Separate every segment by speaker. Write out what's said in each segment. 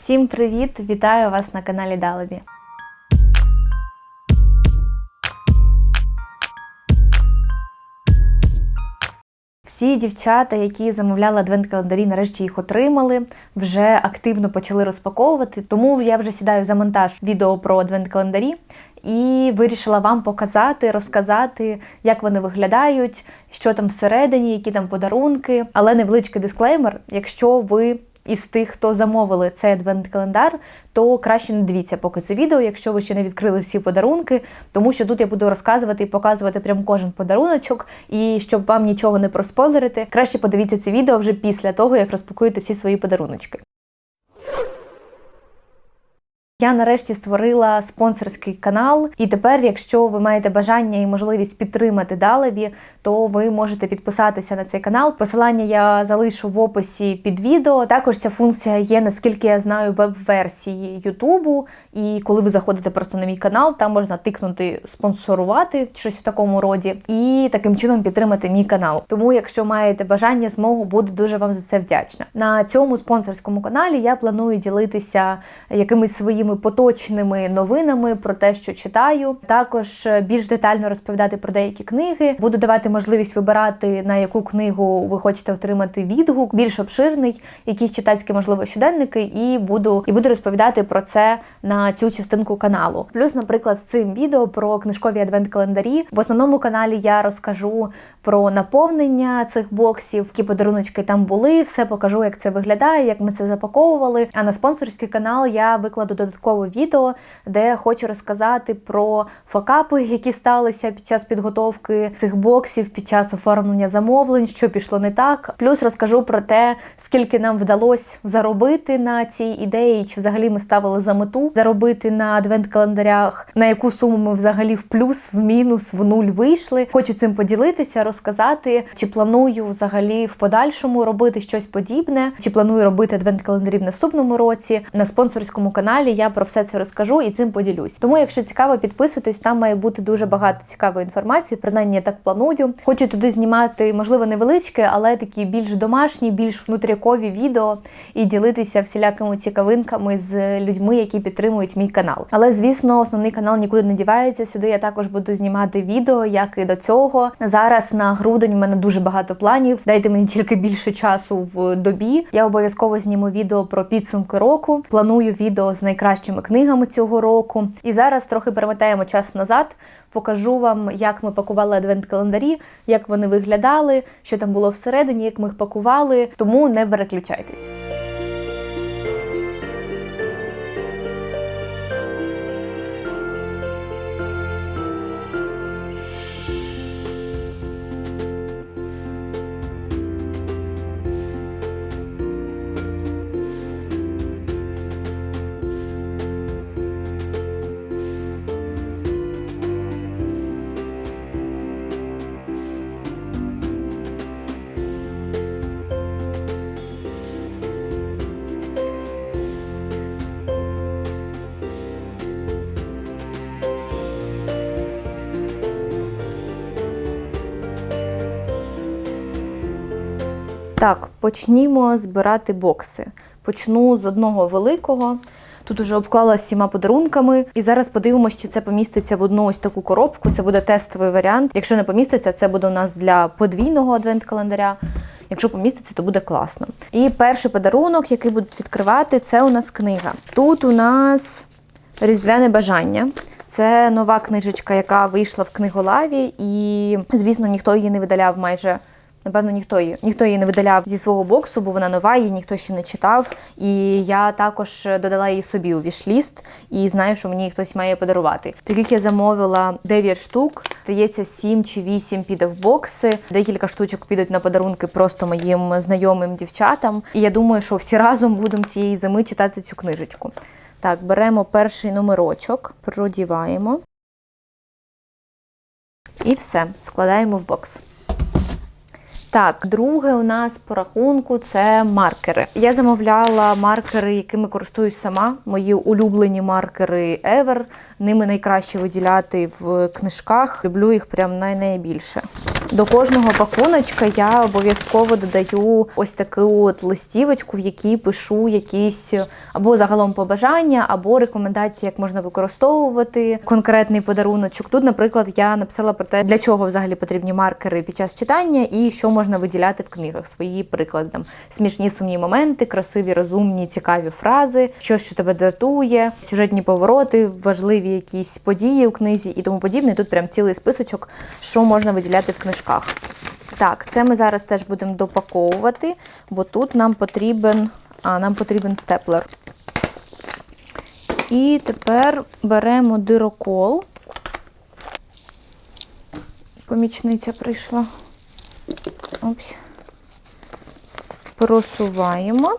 Speaker 1: Всім привіт! Вітаю вас на каналі Далебі. Всі дівчата, які замовляли адвент-календарі, нарешті їх отримали, вже активно почали розпаковувати. Тому я вже сідаю за монтаж відео про адвент-календарі і вирішила вам показати, розказати, як вони виглядають, що там всередині, які там подарунки. Але невеличкий дисклеймер: якщо ви із тих, хто замовили цей адвент-календар, то краще не дивіться поки це відео, якщо ви ще не відкрили всі подарунки, тому що тут я буду розказувати і показувати прям кожен подаруночок, і щоб вам нічого не проспойлерити, краще подивіться це відео вже після того, як розпакуєте всі свої подаруночки. Я нарешті створила спонсорський канал, і тепер, якщо ви маєте бажання і можливість підтримати Далебі, то ви можете підписатися на цей канал. Посилання я залишу в описі під відео. Також ця функція є, наскільки я знаю, веб-версії Ютубу. І коли ви заходите просто на мій канал, там можна тикнути спонсорувати щось в такому роді, і таким чином підтримати мій канал. Тому, якщо маєте бажання, змогу буду дуже вам за це вдячна. На цьому спонсорському каналі я планую ділитися якимись своїми поточними новинами про те, що читаю. Також більш детально розповідати про деякі книги. Буду давати можливість вибирати на яку книгу ви хочете отримати відгук, більш обширний, якісь читацькі, можливо, щоденники, і буду і буду розповідати про це на цю частинку каналу. Плюс, наприклад, з цим відео про книжкові адвент-календарі. В основному каналі я розкажу про наповнення цих боксів, які подаруночки там були. Все покажу, як це виглядає, як ми це запаковували. А на спонсорський канал я викладу додаткове відео, де хочу розказати про факапи, які сталися під час підготовки цих боксів, під час оформлення замовлень, що пішло не так. Плюс розкажу про те, скільки нам вдалося заробити на цій ідеї, чи взагалі ми ставили за мету заробити на адвент-календарях, на яку суму ми взагалі в плюс, в мінус, в нуль вийшли. Хочу цим поділитися, розказати, чи планую взагалі в подальшому робити щось подібне, чи планую робити адвент-календарі в наступному році. На спонсорському каналі я про все це розкажу і цим поділюсь. Тому, якщо цікаво, підписуйтесь, там має бути дуже багато цікавої інформації. Принаймні я так планую. Хочу туди знімати, можливо, невеличке, але такі більш домашні, більш внутрікові відео і ділитися всілякими цікавинками з людьми, які підтримують мій канал. Але звісно, основний канал нікуди не дівається. Сюди я також буду знімати відео, як і до цього. Зараз на грудень у мене дуже багато планів. Дайте мені тільки більше часу в добі. Я обов'язково зніму відео про підсумки року. Планую відео з найкращими книгами цього року. І зараз трохи перемотаємо час назад. Покажу вам, як ми пакували адвент-календарі, як вони виглядали, що там було всередині, як ми їх пакували. Тому не переключайтесь. Так, почнімо збирати бокси. Почну з одного великого. Тут уже обклала всіма подарунками. І зараз подивимося, чи це поміститься в одну ось таку коробку. Це буде тестовий варіант. Якщо не поміститься, це буде у нас для подвійного адвент-календаря. Якщо поміститься, то буде класно. І перший подарунок, який будуть відкривати, це у нас книга. Тут у нас різдвяне бажання. Це нова книжечка, яка вийшла в книголаві, і, звісно, ніхто її не видаляв майже. Напевно, ніхто її ніхто її не видаляв зі свого боксу, бо вона нова, її ніхто ще не читав. І я також додала її собі у вішліст і знаю, що мені хтось має подарувати. Таких я замовила 9 штук. Здається, 7 чи 8 піде в бокси. Декілька штучок підуть на подарунки просто моїм знайомим дівчатам. І я думаю, що всі разом будемо цієї зими читати цю книжечку. Так, беремо перший номерочок, продіваємо. І все, складаємо в бокс. Так, друге у нас по рахунку це маркери. Я замовляла маркери, якими користуюсь сама. Мої улюблені маркери Ever. Ними найкраще виділяти в книжках. Люблю їх прям най-найбільше. До кожного пакуночка я обов'язково додаю ось таку от листівочку, в якій пишу якісь або загалом побажання, або рекомендації, як можна використовувати конкретний подаруночок. Тут, наприклад, я написала про те, для чого взагалі потрібні маркери під час читання і що можна виділяти в книгах. Свої приклади там смішні сумні моменти, красиві, розумні, цікаві фрази, що що тебе датує, сюжетні повороти, важливі якісь події у книзі і тому подібне. Тут прям цілий списочок, що можна виділяти в книжках. Так, це ми зараз теж будемо допаковувати, бо тут нам потрібен, а, нам потрібен степлер. І тепер беремо дирокол. Помічниця прийшла. Опс. Просуваємо.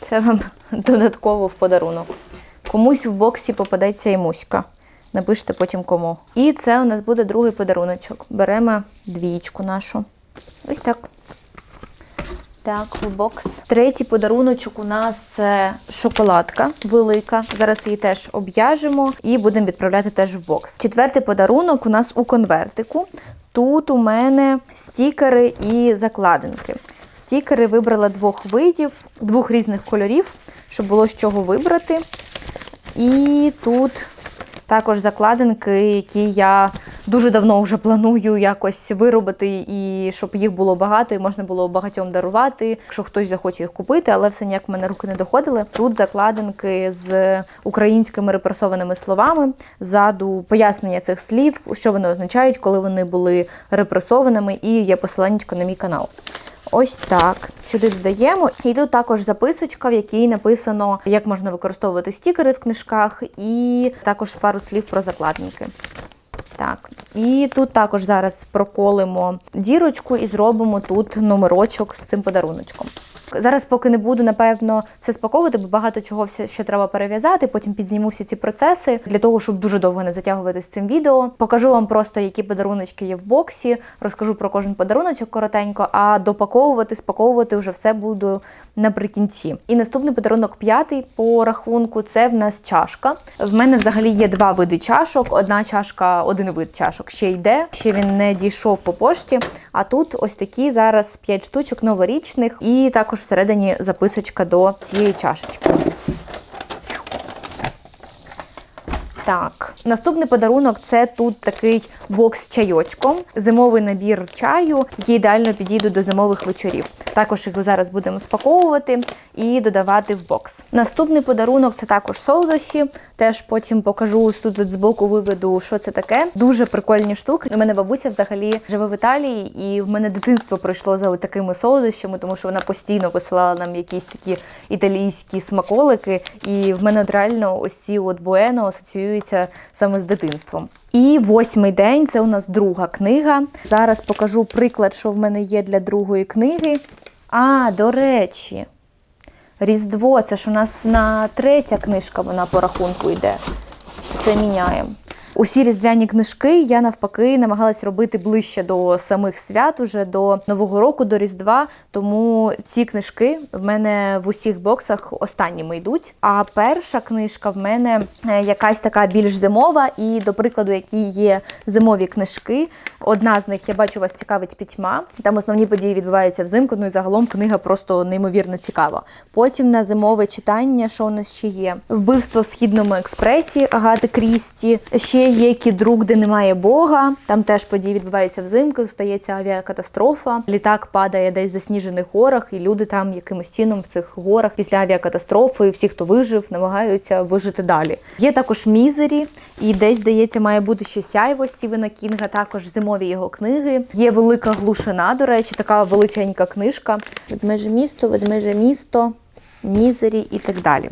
Speaker 1: Це вам додатково в подарунок. Комусь в боксі попадеться і муська. Напишите потім кому. І це у нас буде другий подаруночок. Беремо двічку нашу. Ось так. Так, в бокс. Третій подаруночок у нас це шоколадка велика. Зараз її теж об'яжемо і будемо відправляти теж в бокс. Четвертий подарунок у нас у конвертику. Тут у мене стікери і закладинки. Стікери вибрала двох видів, двох різних кольорів, щоб було з чого вибрати. І тут також закладинки, які я дуже давно вже планую якось виробити, і щоб їх було багато, і можна було багатьом дарувати, якщо хтось захоче їх купити, але все ніяк в мене руки не доходили. Тут закладинки з українськими репресованими словами, ззаду пояснення цих слів, що вони означають, коли вони були репресованими, і є посилання на мій канал. Ось так. Сюди додаємо. І тут також записочка, в якій написано, як можна використовувати стікери в книжках, і також пару слів про закладники. Так, і тут також зараз проколимо дірочку і зробимо тут номерочок з цим подаруночком. Зараз, поки не буду, напевно, все спаковувати, бо багато чого ще треба перев'язати. Потім підзніму всі ці процеси для того, щоб дуже довго не затягувати з цим відео. Покажу вам просто, які подаруночки є в боксі, розкажу про кожен подаруночок коротенько, а допаковувати, спаковувати вже все буду наприкінці. І наступний подарунок п'ятий по рахунку це в нас чашка. В мене взагалі є два види чашок. Одна чашка, один вид чашок ще йде, ще він не дійшов по пошті. А тут ось такі зараз 5 штучок новорічних, і також всередині записочка до цієї чашечки. Так, наступний подарунок це тут такий бокс з чайочком, зимовий набір чаю, який ідеально підійде до зимових вечорів. Також їх зараз будемо спаковувати і додавати в бокс. Наступний подарунок це також солодощі. Теж потім покажу тут боку виведу, що це таке. Дуже прикольні штуки. У мене бабуся взагалі живе в Італії, і в мене дитинство пройшло за такими солодощами, тому що вона постійно висилала нам якісь такі італійські смаколики. І в мене от реально ось ці от буено асоціюються саме з дитинством. І восьмий день це у нас друга книга. Зараз покажу приклад, що в мене є для другої книги. А, до речі, Різдво, це ж у нас на третя книжка, вона по рахунку йде. Все міняємо. Усі різдвяні книжки я навпаки намагалась робити ближче до самих свят, уже до Нового року, до Різдва. Тому ці книжки в мене в усіх боксах останніми йдуть. А перша книжка в мене е, якась така більш зимова, і, до прикладу, які є зимові книжки. Одна з них я бачу вас цікавить пітьма. Там основні події відбуваються взимку. Ну і загалом книга просто неймовірно цікава. Потім на зимове читання, що у нас ще є? Вбивство в східному експресі Агати Крісті. Ще є кідрук, де немає Бога. Там теж події відбуваються взимку, стається авіакатастрофа. Літак падає десь в засніжених горах, і люди там якимось чином в цих горах після авіакатастрофи, всі, хто вижив, намагаються вижити далі. Є також мізері, і десь, здається, має бути ще сяйво Стівена Кінга, також зимові його книги. Є велика глушина, до речі, така величенька книжка. Ведмеже місто, ведмеже місто, мізері і так далі.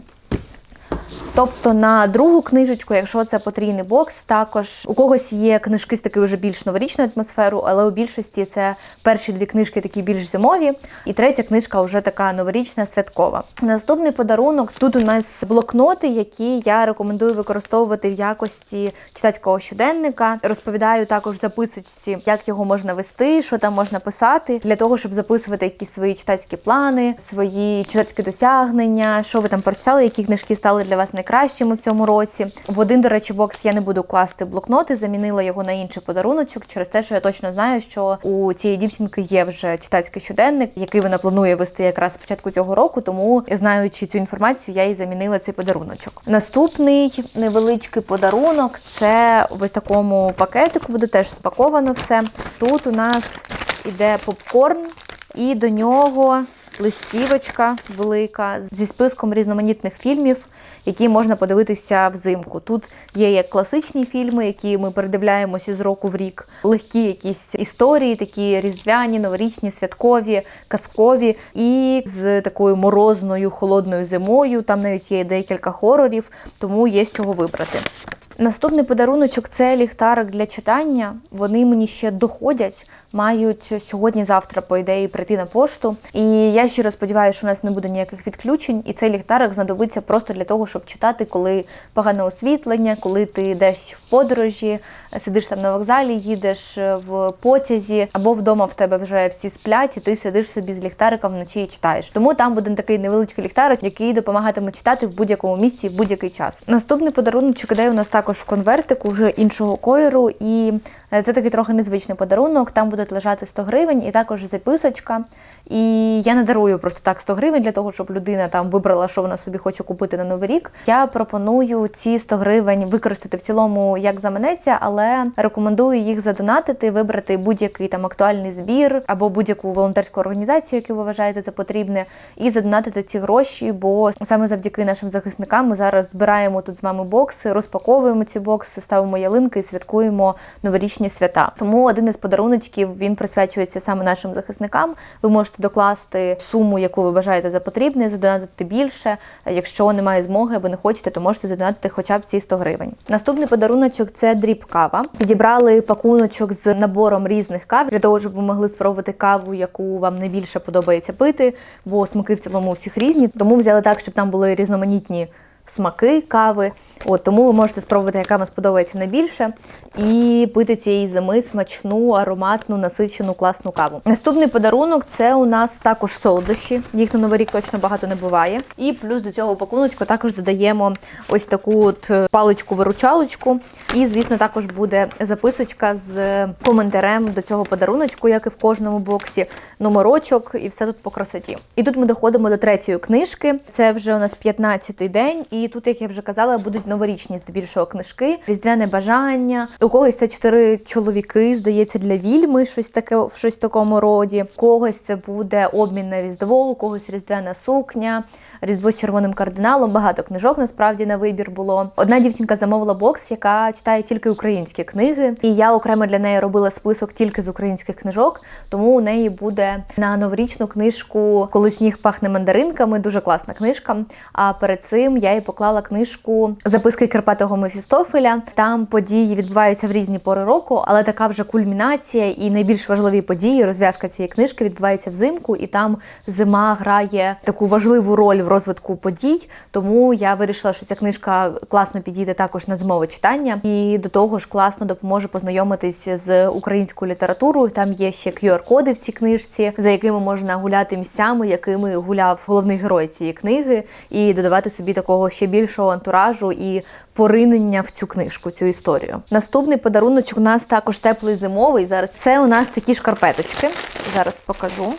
Speaker 1: Тобто на другу книжечку, якщо це потрійний бокс, також у когось є книжки з такою вже більш новорічною атмосферою, але у більшості це перші дві книжки такі більш зимові, і третя книжка вже така новорічна, святкова. Наступний подарунок тут у нас блокноти, які я рекомендую використовувати в якості читацького щоденника. Розповідаю також записочці, як його можна вести, що там можна писати, для того, щоб записувати якісь свої читацькі плани, свої читацькі досягнення, що ви там прочитали, які книжки стали для вас найкращими в цьому році. В один, до речі, бокс я не буду класти блокноти, замінила його на інший подаруночок через те, що я точно знаю, що у цієї дівчинки є вже читацький щоденник, який вона планує вести якраз з початку цього року. Тому, знаючи цю інформацію, я їй замінила цей подаруночок. Наступний невеличкий подарунок це в такому пакетику буде теж спаковано все. Тут у нас іде попкорн, і до нього листівочка велика зі списком різноманітних фільмів, які можна подивитися взимку. Тут є як класичні фільми, які ми передивляємося з року в рік, легкі якісь історії, такі різдвяні, новорічні, святкові, казкові, і з такою морозною холодною зимою. Там навіть є декілька хорорів, тому є з чого вибрати. Наступний подаруночок це ліхтарик для читання. Вони мені ще доходять, мають сьогодні-завтра, по ідеї, прийти на пошту. І я щиро сподіваюся, що у нас не буде ніяких відключень, і цей ліхтарик знадобиться просто для того, щоб читати, коли погане освітлення, коли ти десь в подорожі, сидиш там на вокзалі, їдеш в потязі, або вдома в тебе вже всі сплять, і ти сидиш собі з ліхтариком вночі і читаєш. Тому там буде такий невеличкий ліхтарик, який допомагатиме читати в будь-якому місці в будь-який час. Наступний подарунок іде у нас також в конвертику, вже іншого кольору, і це такий трохи незвичний подарунок. Там будуть лежати 100 гривень, і також записочка. І я не дарую просто так 100 гривень для того, щоб людина там вибрала, що вона собі хоче купити на новий рік. Я пропоную ці 100 гривень використати в цілому як заманеться, але рекомендую їх задонатити, вибрати будь-який там актуальний збір або будь-яку волонтерську організацію, яку ви вважаєте за потрібне, і задонатити ці гроші. Бо саме завдяки нашим захисникам ми зараз збираємо тут з вами бокси, розпаковуємо ці бокси, ставимо ялинки і святкуємо новорічні свята. Тому один із подаруночків він присвячується саме нашим захисникам. Ви можете докласти суму, яку ви вважаєте за потрібне, задонатити більше. Якщо немає змоги або не хочете, то можете задонатити хоча б ці 100 гривень. Наступний подаруночок це дріб кава. Підібрали пакуночок з набором різних кав для того, щоб ви могли спробувати каву, яку вам найбільше подобається пити, бо смаки в цілому у всіх різні. Тому взяли так, щоб там були різноманітні смаки кави. От Тому ви можете спробувати, яка вам сподобається найбільше, і пити цієї зими смачну, ароматну, насичену, класну каву. Наступний подарунок це у нас також солодощі. Їх на новий рік точно багато не буває. І плюс до цього пакуночку також додаємо ось таку от паличку-виручалочку. І, звісно, також буде записочка з коментарем до цього подаруночку, як і в кожному боксі, номерочок, і все тут по красоті. І тут ми доходимо до третьої книжки. Це вже у нас 15-й день. І тут, як я вже казала, будуть новорічні здебільшого книжки, різдвяне бажання. У когось це чотири чоловіки, здається, для вільми, щось таке в щось такому роді. У когось це буде обмін на різдво, у когось різдвяна сукня, різдво з червоним кардиналом. Багато книжок насправді на вибір було. Одна дівчинка замовила бокс, яка читає тільки українські книги. І я окремо для неї робила список тільки з українських книжок, тому у неї буде на новорічну книжку Коли сніг пахне мандаринками. Дуже класна книжка. А перед цим я їй поклала книжку Записки Карпатого Мефістофеля. Там події відбуваються в різні пори року, але така вже кульмінація і найбільш важливі події, розв'язка цієї книжки відбувається взимку, і там зима грає таку важливу роль в розвитку подій. Тому я вирішила, що ця книжка класно підійде також на зимове читання, і до того ж класно допоможе познайомитись з українською літературою. Там є ще QR-коди в цій книжці, за якими можна гуляти місцями, якими гуляв головний герой цієї книги, і додавати собі такого ще більшого антуражу і поринення в цю книжку, цю історію. Наступний подаруночок у нас також теплий зимовий. Зараз це у нас такі шкарпеточки. Зараз покажу.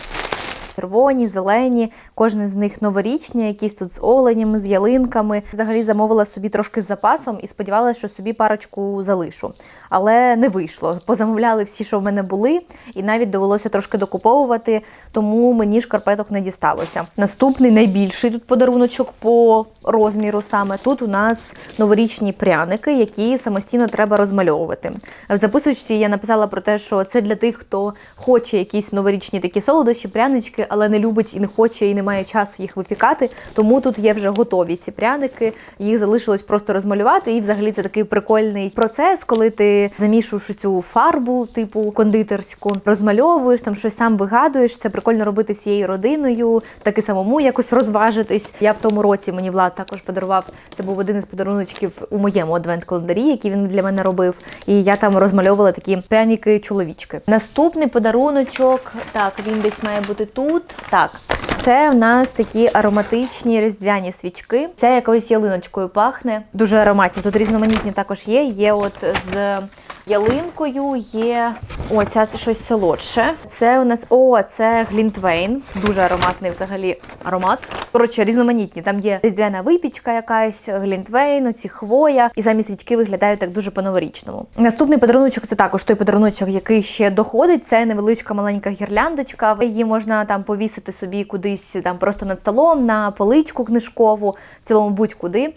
Speaker 1: Червоні, зелені, кожен з них новорічні, якісь тут з оленями, з ялинками. Взагалі замовила собі трошки з запасом і сподівалася, що собі парочку залишу. Але не вийшло. Позамовляли всі, що в мене були, і навіть довелося трошки докуповувати, тому мені шкарпеток не дісталося. Наступний найбільший тут подаруночок по розміру саме тут у нас новорічні пряники, які самостійно треба розмальовувати. В записочці я написала про те, що це для тих, хто хоче якісь новорічні такі солодощі, прянички пряники, але не любить і не хоче, і не має часу їх випікати. Тому тут є вже готові ці пряники. Їх залишилось просто розмалювати. І взагалі це такий прикольний процес, коли ти замішуєш цю фарбу, типу кондитерську, розмальовуєш там щось сам вигадуєш. Це прикольно робити всією родиною, так і самому якось розважитись. Я в тому році мені Влад також подарував. Це був один із подаруночків у моєму адвент-календарі, який він для мене робив. І я там розмальовувала такі пряники чоловічки. Наступний подаруночок, так він десь має бути тут. Так, це в нас такі ароматичні різдвяні свічки. Це якоюсь ялиночкою пахне. Дуже ароматні. Тут різноманітні також є. Є от з ялинкою, є о, ця щось солодше. Це у нас о, це глінтвейн. Дуже ароматний взагалі аромат. Коротше, різноманітні. Там є різдвяна випічка, якась глінтвейн, оці хвоя, і самі свічки виглядають так дуже по-новорічному. Наступний подаруночок це також той подаруночок, який ще доходить. Це невеличка маленька гірляндочка. Її можна там повісити собі кудись там просто над столом, на поличку книжкову, в цілому будь-куди.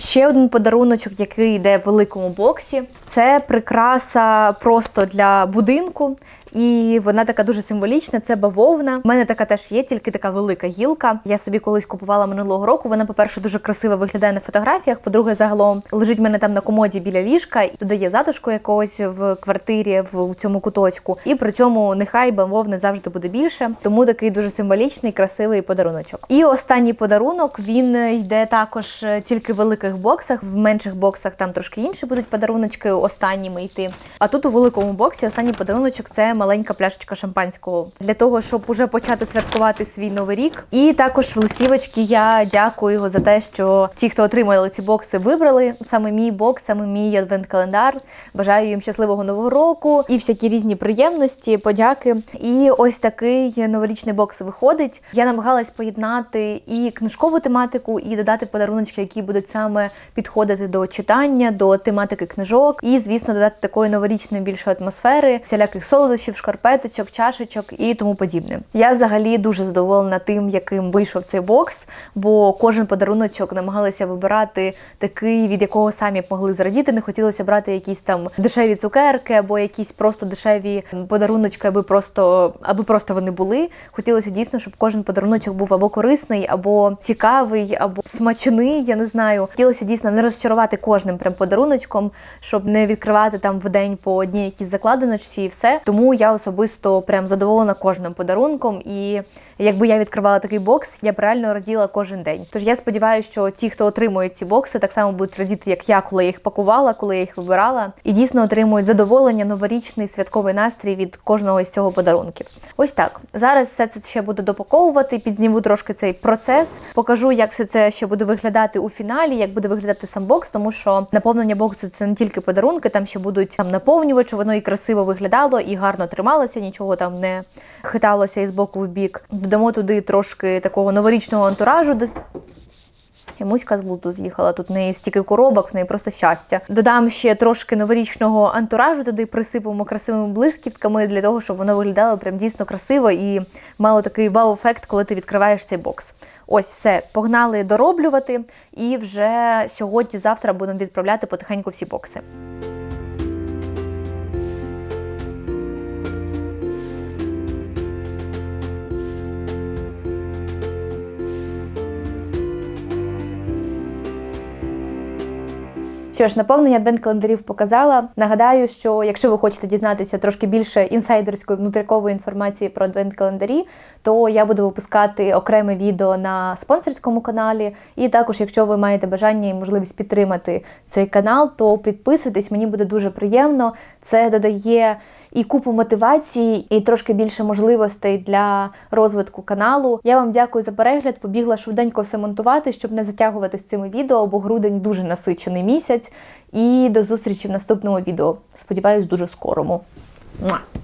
Speaker 1: Ще один подаруночок, який йде в великому боксі. Це прикраса просто для будинку. І вона така дуже символічна. Це бавовна. У мене така теж є, тільки така велика гілка. Я собі колись купувала минулого року. Вона, по-перше, дуже красиво виглядає на фотографіях. По-друге, загалом лежить в мене там на комоді біля ліжка і додає затишку якогось в квартирі в цьому куточку. І при цьому нехай бавовни завжди буде більше. Тому такий дуже символічний, красивий подаруночок. І останній подарунок він йде також тільки в великих боксах. В менших боксах там трошки інші будуть подаруночки останніми йти. А тут у великому боксі останній подаруночок це маленька пляшечка шампанського для того, щоб уже почати святкувати свій новий рік. І також в лисівочки я дякую за те, що ті, хто отримали ці бокси, вибрали саме мій бокс, саме мій адвент-календар. Бажаю їм щасливого нового року і всякі різні приємності, подяки. І ось такий новорічний бокс виходить. Я намагалась поєднати і книжкову тематику, і додати подаруночки, які будуть саме підходити до читання, до тематики книжок, і звісно, додати такої новорічної більшої атмосфери, всіляких солодощів шкарпеточок, чашечок і тому подібне. Я взагалі дуже задоволена тим, яким вийшов цей бокс, бо кожен подаруночок намагалися вибирати такий, від якого самі б могли зрадіти. Не хотілося брати якісь там дешеві цукерки або якісь просто дешеві подаруночки, аби просто аби просто вони були. Хотілося дійсно, щоб кожен подаруночок був або корисний, або цікавий, або смачний. Я не знаю. Хотілося дійсно не розчарувати кожним прям подаруночком, щоб не відкривати там в день по одній якісь закладиночці і все. Тому я особисто прям задоволена кожним подарунком. І якби я відкривала такий бокс, я б реально раділа кожен день. Тож я сподіваюся, що ті, хто отримують ці бокси, так само будуть радіти, як я, коли я їх пакувала, коли я їх вибирала, і дійсно отримують задоволення, новорічний святковий настрій від кожного із цього подарунків. Ось так. Зараз все це ще буду допаковувати, підзніму трошки цей процес, покажу, як все це ще буде виглядати у фіналі, як буде виглядати сам бокс, тому що наповнення боксу це не тільки подарунки, там ще будуть там наповнювачі, воно і красиво виглядало, і гарно трималося, нічого там не хиталося із боку в бік. Додамо туди трошки такого новорічного антуражу. Я муська з луту з'їхала. Тут в неї стільки коробок, в неї просто щастя. Додам ще трошки новорічного антуражу, туди присипемо красивими блискітками для того, щоб воно виглядало прям дійсно красиво і мало такий вау-ефект, коли ти відкриваєш цей бокс. Ось все, погнали дороблювати, і вже сьогодні-завтра будемо відправляти потихеньку всі бокси. Що ж, наповнення адвент-календарів показала. Нагадаю, що якщо ви хочете дізнатися трошки більше інсайдерської внутрікової інформації про адвент-календарі, то я буду випускати окреме відео на спонсорському каналі. І також, якщо ви маєте бажання і можливість підтримати цей канал, то підписуйтесь, мені буде дуже приємно. Це додає і купу мотивації, і трошки більше можливостей для розвитку каналу. Я вам дякую за перегляд. Побігла швиденько все монтувати, щоб не затягувати з цими відео, бо грудень дуже насичений місяць. І до зустрічі в наступному відео. Сподіваюсь, дуже скорому.